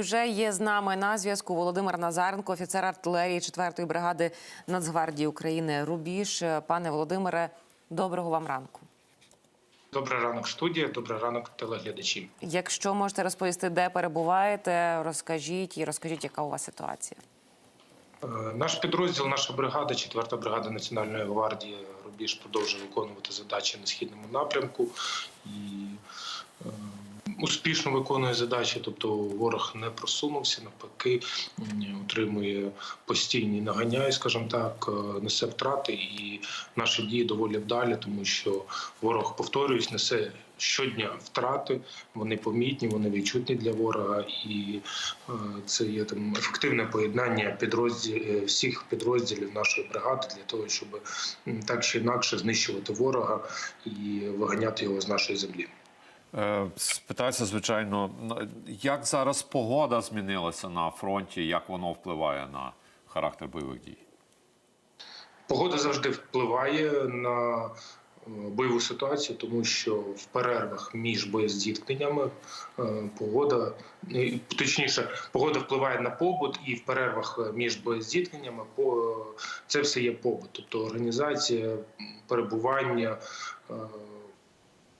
Вже є з нами на зв'язку Володимир Назаренко, офіцер артилерії 4-ї бригади Нацгвардії України Рубіж. Пане Володимире, доброго вам ранку. Добрий ранок, студія. Добрий ранок, телеглядачі. Якщо можете розповісти, де перебуваєте, розкажіть і розкажіть, яка у вас ситуація. Е, Наш підрозділ, наша бригада, 4-та бригада Національної гвардії Рубіж продовжує виконувати задачі на східному напрямку і е, успішно виконує задачі. Тобто ворог не просунувся, навпаки, м, утримує постійні наганяє, скажімо так, е, несе втрати, і наші дії доволі вдалі, тому що ворог, повторююсь, несе щодня втрати. Вони помітні, вони відчутні для ворога, і е, це є там ефективне поєднання підрозділ всіх підрозділів нашої бригади для того, щоб так чи інакше знищувати ворога і виганяти його з нашої землі. Е, Спитається, звичайно, як зараз погода змінилася на фронті, як воно впливає на характер бойових дій? Погода завжди впливає на е, бойову ситуацію, тому що в перервах між боєздіткненнями е, погода е, точніше, погода впливає на побут, і в перервах е, між боєздіткненнями це все є побут, тобто організація перебування.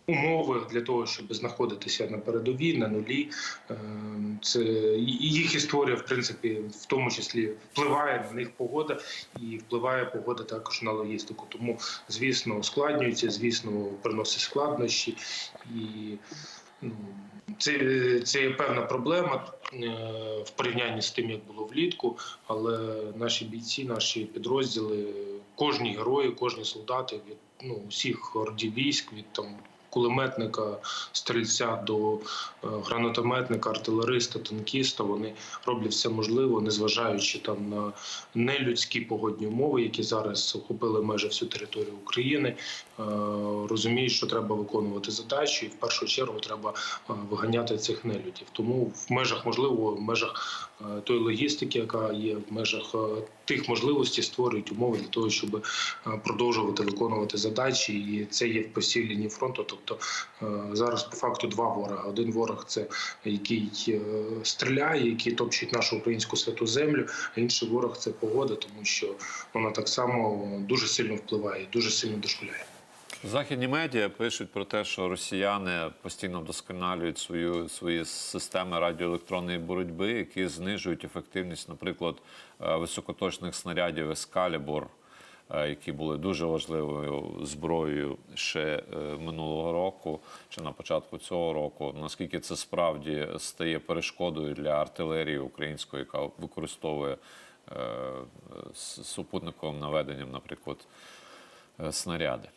Умови для того, щоб знаходитися на передовій, на нулі, Е, це їх історія, в принципі, в тому числі впливає на них погода, і впливає погода також на логістику. Тому, звісно, ускладнюється, звісно, приносить складнощі, і ну, це, це є певна проблема е, в порівнянні з тим, як було влітку. Але наші бійці, наші підрозділи, кожні герої, кожні солдати від ну, усіх родів військ від там. Кулеметника, стрільця до е, гранатометника, артилериста, танкіста. Вони роблять все можливе, незважаючи там на нелюдські погодні умови, які зараз охопили майже всю територію України. Е, Розуміють, що треба виконувати задачі, і в першу чергу треба е, виганяти цих нелюдів. Тому в межах можливо, в межах тої логістики, яка є в межах тих можливостей, створюють умови для того, щоб е, продовжувати виконувати задачі, і це є в посій лінії фронту. Тобто е, зараз по факту два ворога. Один ворог це який е, стріляє, який топчить нашу українську святу землю. А інший ворог це погода, тому що вона так само дуже сильно впливає, дуже сильно дошкуляє. Західні медіа пишуть про те, що росіяни постійно вдосконалюють свою свої системи радіоелектронної боротьби, які знижують ефективність, наприклад, е, високоточних снарядів Ескалібур, е, які були дуже важливою зброєю ще е, минулого року чи на початку цього року. Наскільки це справді стає перешкодою для артилерії української, яка використовує супутниковим наведенням, наприклад, снаряди?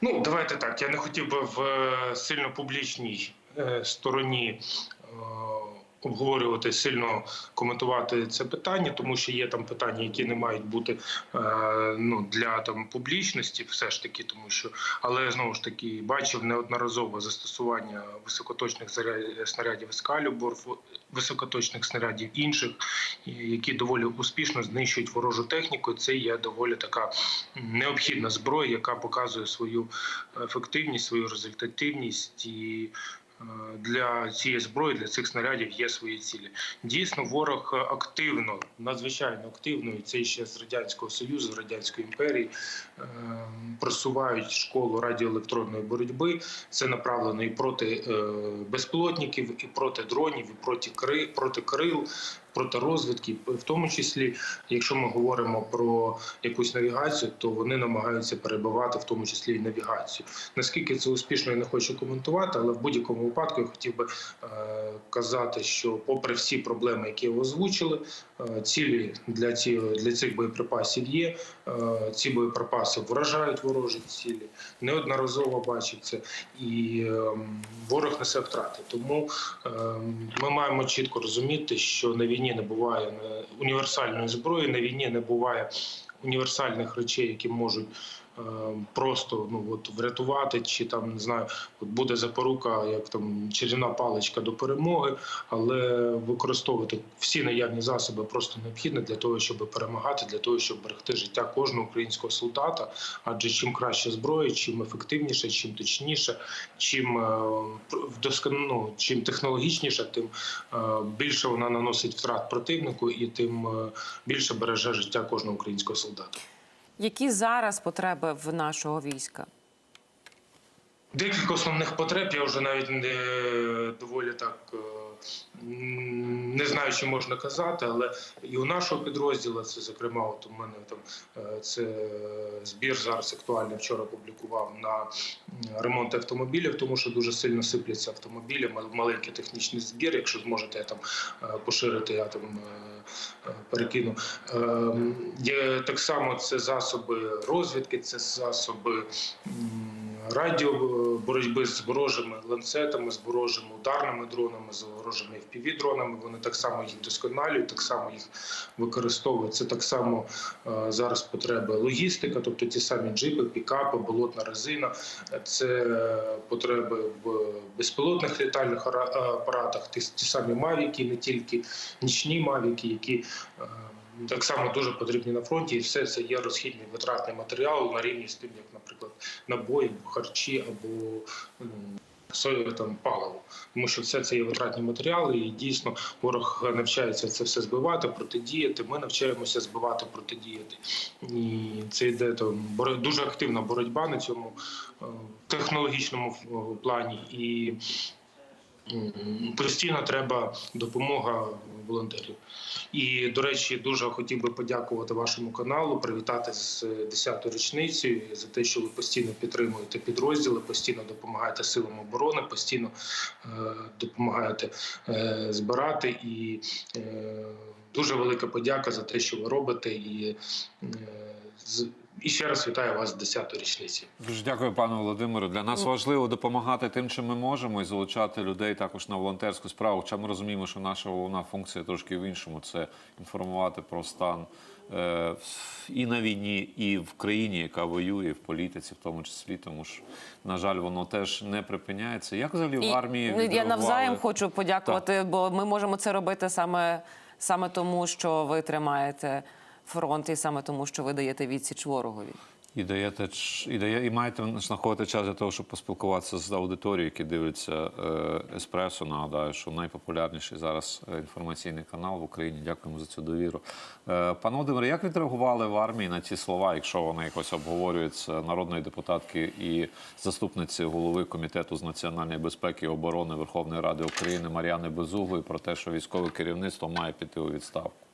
Ну, давайте так. Я не хотів би в е, сильно публічній е, стороні е, обговорювати, сильно коментувати це питання, тому що є там питання, які не мають бути е, ну, для там публічності, все ж таки, тому що, але знову ж таки бачив неодноразово застосування високоточних снарядів «Ескалібур», високоточних снарядів інших, які доволі успішно знищують ворожу техніку. Це є доволі така необхідна зброя, яка показує свою ефективність, свою результативність і. Е, Для цієї зброї, для цих снарядів є свої цілі. Дійсно, ворог активно, надзвичайно активно, і це ще з радянського союзу, з радянської імперії, е, просувають школу радіоелектронної боротьби. Це направлено і проти е, безпілотників, і проти дронів, і проти кри, крил, проти розвідки. В тому числі, якщо ми говоримо про якусь навігацію, то вони намагаються перебивати в тому числі і навігацію. Наскільки це успішно, я не хочу коментувати, але в будь-якому випадку я хотів би е, казати, що, попри всі проблеми, які ви озвучили, цілі для ці для цих боєприпасів є. Е, ці боєприпаси вражають ворожі цілі. Неодноразово бачиться, і е, ворог несе втрати. Тому е, ми маємо чітко розуміти, що на війні не буває е, універсальної зброї, на війні не буває універсальних речей, які можуть е, просто ну от врятувати, чи там не знаю, от буде запорука, як там чарівна паличка до перемоги, але використовувати всі наявні засоби просто необхідно для того, щоб перемагати, для того, щоб берегти життя кожного українського солдата. Адже чим краще зброя, чим ефективніше, чим точніше, чим е, ну, чим технологічніше, тим е, більше вона наносить втрат противнику і тим е, більше береже життя кожного українського солдата. Які зараз потреби в нашого війська? Декілька основних потреб я вже навіть не доволі так е, не знаю, чи можна казати, але і у нашого підрозділу це зокрема, от у мене там е, це збір зараз актуальний. Вчора публікував на ремонт автомобілів, тому що дуже сильно сипляться автомобілі. мал- Маленький технічний збір. Якщо зможете я там е, поширити, я там е, е, перекину. Е, Є так само це засоби розвідки, це засоби. Радіо е, боротьби з ворожими ланцетами, з ворожими ударними дронами, з ворожими fpv дронами. Вони так само їх досконалюють, так само їх використовують. Це так само е, зараз потреби логістика, тобто ті самі джипи, пікапи, болотна резина. Це е, потреби в безпілотних літальних апаратах, ті, самі мавіки, не тільки нічні мавіки, які так само дуже потрібні на фронті, і все це є розхідний витратний матеріал на рівні з тим, як, наприклад, набої, харчі або м, там паливо, тому що все це є витратні матеріали, і дійсно ворог навчається це все збивати, протидіяти. Ми навчаємося збивати, протидіяти. І це йде там дуже активна боротьба на цьому е, технологічному е, плані і. Постійно треба допомога волонтерів. І, до речі, дуже хотів би подякувати вашому каналу, привітати з 10-ю річницею за те, що ви постійно підтримуєте підрозділи, постійно допомагаєте силам оборони, постійно е, допомагаєте е, збирати. І е, дуже велика подяка за те, що ви робите. І, е, і ще раз вітаю вас з 10-ї річниці. Дуже дякую, пане Володимиру. Для нас важливо допомагати тим, чим ми можемо, і залучати людей також на волонтерську справу. Хоча ми розуміємо, що наша головна функція трошки в іншому це інформувати про стан е, і на війні, і в країні, яка воює, в політиці, в тому числі, тому що, на жаль, воно теж не припиняється. Як взагалі в армії ну, я навзаєм хочу подякувати, бо ми можемо це робити саме, саме тому, що ви тримаєте фронт, і саме тому, що ви даєте відсіч ворогові. І даєте і дає, і маєте знаходити час для того, щоб поспілкуватися з аудиторією, які дивляться е, еспресо. Нагадаю, що найпопулярніший зараз е, інформаційний канал в Україні. Дякуємо за цю довіру. Е, пане Володимире, як відреагували в армії на ці слова, якщо вони якось обговорюються народної депутатки і заступниці голови комітету з національної безпеки і оборони Верховної Ради України Мар'яни Безуглої про те, що військове керівництво має піти у відставку?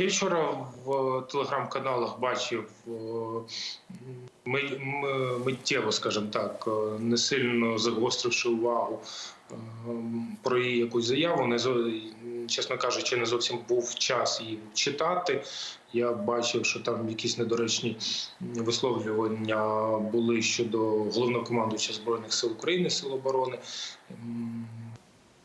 Я вчора в телеграм-каналах бачив е, ми- миттєво, скажімо так, е, не сильно загостривши увагу е, про її якусь заяву. Не чесно кажучи, не зовсім був час її читати. Я бачив, що там якісь недоречні висловлювання були щодо головнокомандуюча збройних сил України, сил оборони.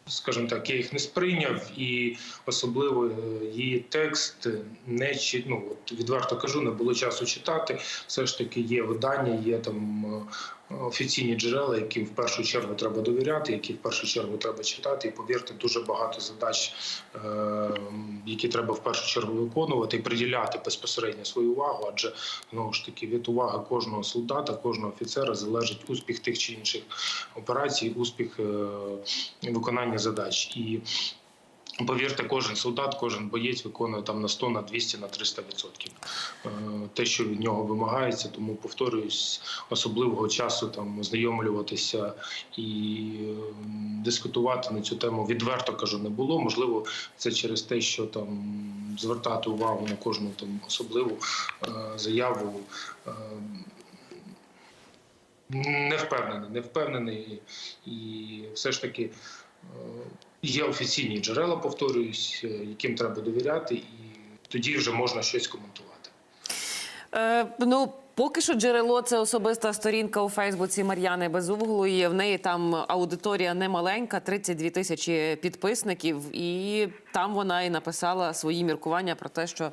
Скажімо так, я їх не сприйняв, і особливо е, її текст не ну от відверто кажу, не було часу читати. Все ж таки є видання, є там е, офіційні джерела, яким в першу чергу треба довіряти, які в першу чергу треба читати. І повірте, дуже багато задач, е, які треба в першу чергу виконувати і приділяти безпосередньо свою увагу, адже знову ж таки від уваги кожного солдата, кожного офіцера залежить успіх тих чи інших операцій, успіх е, виконання задач. І повірте, кожен солдат, кожен боєць виконує там на 100, на 200, на 300 відсотків е, те, що від нього вимагається. Тому повторююсь, особливого часу там ознайомлюватися і е, дискутувати на цю тему відверто кажу, не було. Можливо, це через те, що там звертати увагу на кожну там особливу е, заяву. е, не впевнений, не впевнений, і все ж таки е, є офіційні джерела, повторююсь, е, яким треба довіряти, і тоді вже можна щось коментувати. Е, ну, поки що джерело це особиста сторінка у Фейсбуці Мар'яни Безуглої. В неї там аудиторія немаленька, 32 тисячі підписників. І там вона і написала свої міркування про те, що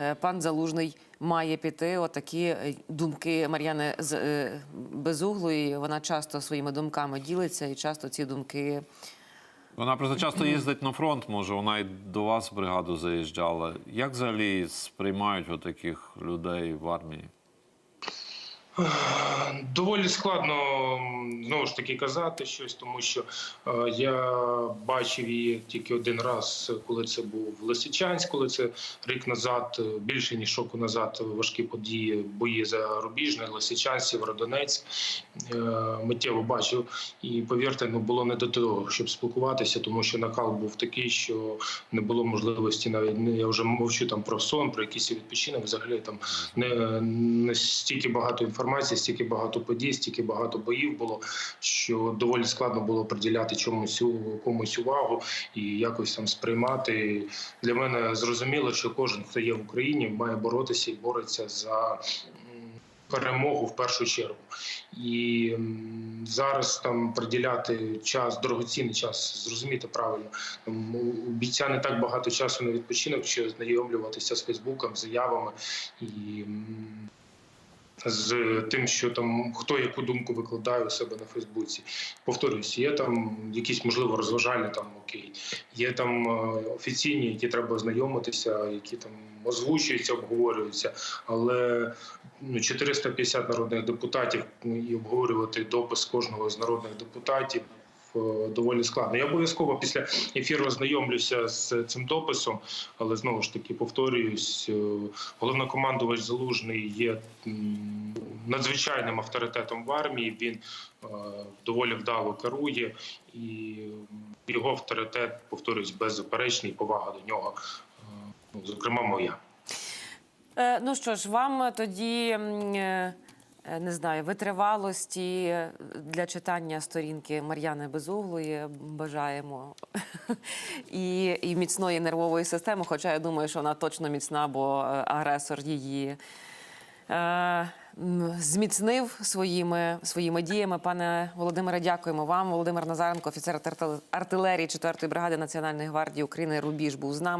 е, пан Залужний має піти. Отакі е, думки Мар'яни Безуглої. Вона часто своїми думками ділиться, і часто ці думки. Вона просто часто їздить на фронт, може, вона й до вас в бригаду заїжджала. Як взагалі сприймають отаких людей в армії? Доволі складно знову ж таки казати щось, тому що е, я бачив її тільки один раз, коли це був Лисичанськ, коли це рік назад, е, більше ніж року назад, важкі події, бої за Рубіжне, Лисичанськ, Сєвєродонецьк. Е, Миттєво бачив. І повірте, ну було не до того, щоб спілкуватися, тому що накал був такий, що не було можливості навіть не я вже мовчу там про сон, про якийсь відпочинок. Взагалі там не, не стільки багато інформації, стільки багато подій, стільки багато боїв було, що доволі складно було приділяти чомусь комусь увагу і якось там сприймати. Для мене зрозуміло, що кожен, хто є в Україні, має боротися і бореться за. Перемогу в першу чергу, і зараз там приділяти час, дорогоцінний час, зрозуміти правильно. У бійця не так багато часу на відпочинок, що знайомлюватися з Фейсбуком, заявами і з тим, що там хто яку думку викладає у себе на Фейсбуці. Повторюсь, є там якісь можливо розважальні там окей, є там е, офіційні, які треба ознайомитися, які там озвучуються, обговорюються, але ну, 450 народних депутатів ну, і обговорювати допис кожного з народних депутатів. Е, Доволі складно. Я обов'язково після ефіру ознайомлюся з цим дописом, але знову ж таки повторююсь, е, головнокомандувач Залужний є надзвичайним авторитетом в армії. Він е, доволі вдало керує, і його авторитет, повторюсь, беззаперечний, повага до нього, ну, зокрема, моя. Ну що ж, вам тоді не знаю, витривалості е, для читання сторінки Мар'яни Безуглої бажаємо і, і міцної нервової системи. Хоча я думаю, що вона точно міцна, бо е, агресор її. е, Зміцнив своїми своїми діями. Пане Володимире, дякуємо вам. Володимир Назаренко, офіцер артилерії 4-ї бригади Національної гвардії України Рубіж, був з нами.